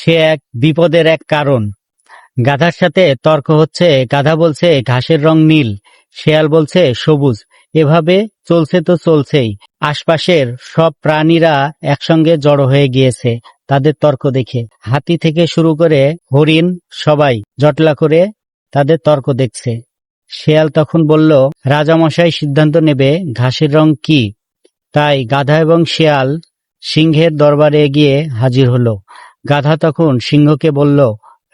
সে এক বিপদের এক কারণ। গাধার সাথে তর্ক হচ্ছে, গাধা বলছে, ঘাসের রং নীল। শেয়াল বলছে, সবুজ। এভাবে চলছে তো চলছেই। আশপাশের সব প্রাণীরা একসঙ্গে জড়ো হয়ে গিয়েছে, তাদের তর্ক দেখে। হাতি থেকে শুরু করে হরিণ, সবাই জটলা করে তাদের তর্ক দেখছে। শেয়াল তখন বলল, রাজামশাই সিদ্ধান্ত নেবে ঘাসের রং কি? তাই গাধা এবং শেয়াল সিংহের দরবারে গিয়ে হাজির হলো। গাধা তখন সিংহকে বলল,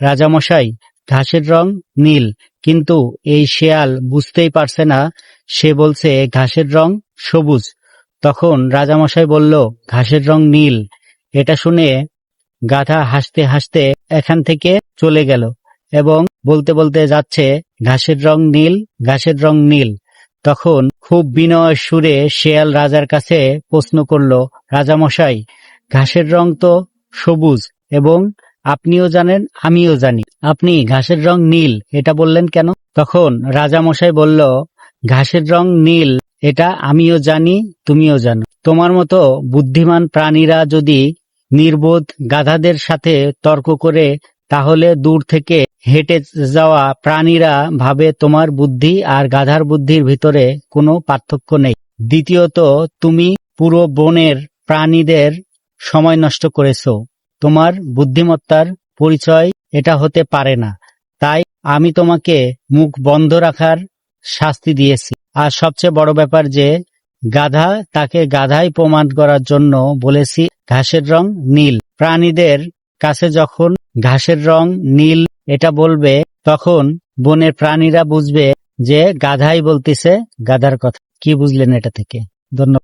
রাজামশাই, ঘাসের রং নীল, কিন্তু এই শেয়াল বুঝতেই পারছে না। সে বলছে, ঘাসের রং সবুজ। তখন রাজামশাই বলল, ঘাসের রং নীল। এটা শুনে গাধা হাসতে হাসতে এখান থেকে চলে গেল এবং বলতে বলতে যাচ্ছে, ঘাসের রং নীল, ঘাসের রং নীল। তখন খুব বিনয় সুরে শেয়াল রাজার কাছে প্রশ্ন করল, রাজামশাই, ঘাসের রং তো সবুজ এবং আপনিও জানেন, আমিও জানি। আপনি ঘাসের রং নীল, এটা বললেন কেন? তখন রাজামশাই বলল, ঘাসের রং নীল, এটা আমিও জানি, তুমিও জানো। তোমার মতো বুদ্ধিমান প্রাণীরা যদি নির্বোধ গাধাদের সাথে তর্ক করে, তাহলে দূর থেকে হেঁটে যাওয়া প্রাণীরা ভাবে তোমার বুদ্ধি আর গাধার বুদ্ধির ভিতরে কোনো পার্থক্য নেই। দ্বিতীয়ত, তুমি পুরো বনের প্রাণীদের সময় নষ্ট করেছ। তোমার বুদ্ধিমত্তার পরিচয় এটা হতে পারে না। তাই আমি তোমাকে মুখ বন্ধ রাখার শাস্তি দিয়েছি। আর সবচেয়ে বড় ব্যাপার যে, গাধা তাকে গাধাই প্রমাণ করার জন্য বলেছি, ঘাসের রং নীল। প্রাণীদের কাছে যখন ঘাসের রং নীল এটা বলবে, তখন বনের প্রাণীরা বুঝবে যে, গাধাই বলতেছে গাধার কথা। কি বুঝলেন এটা থেকে? ধন্যবাদ।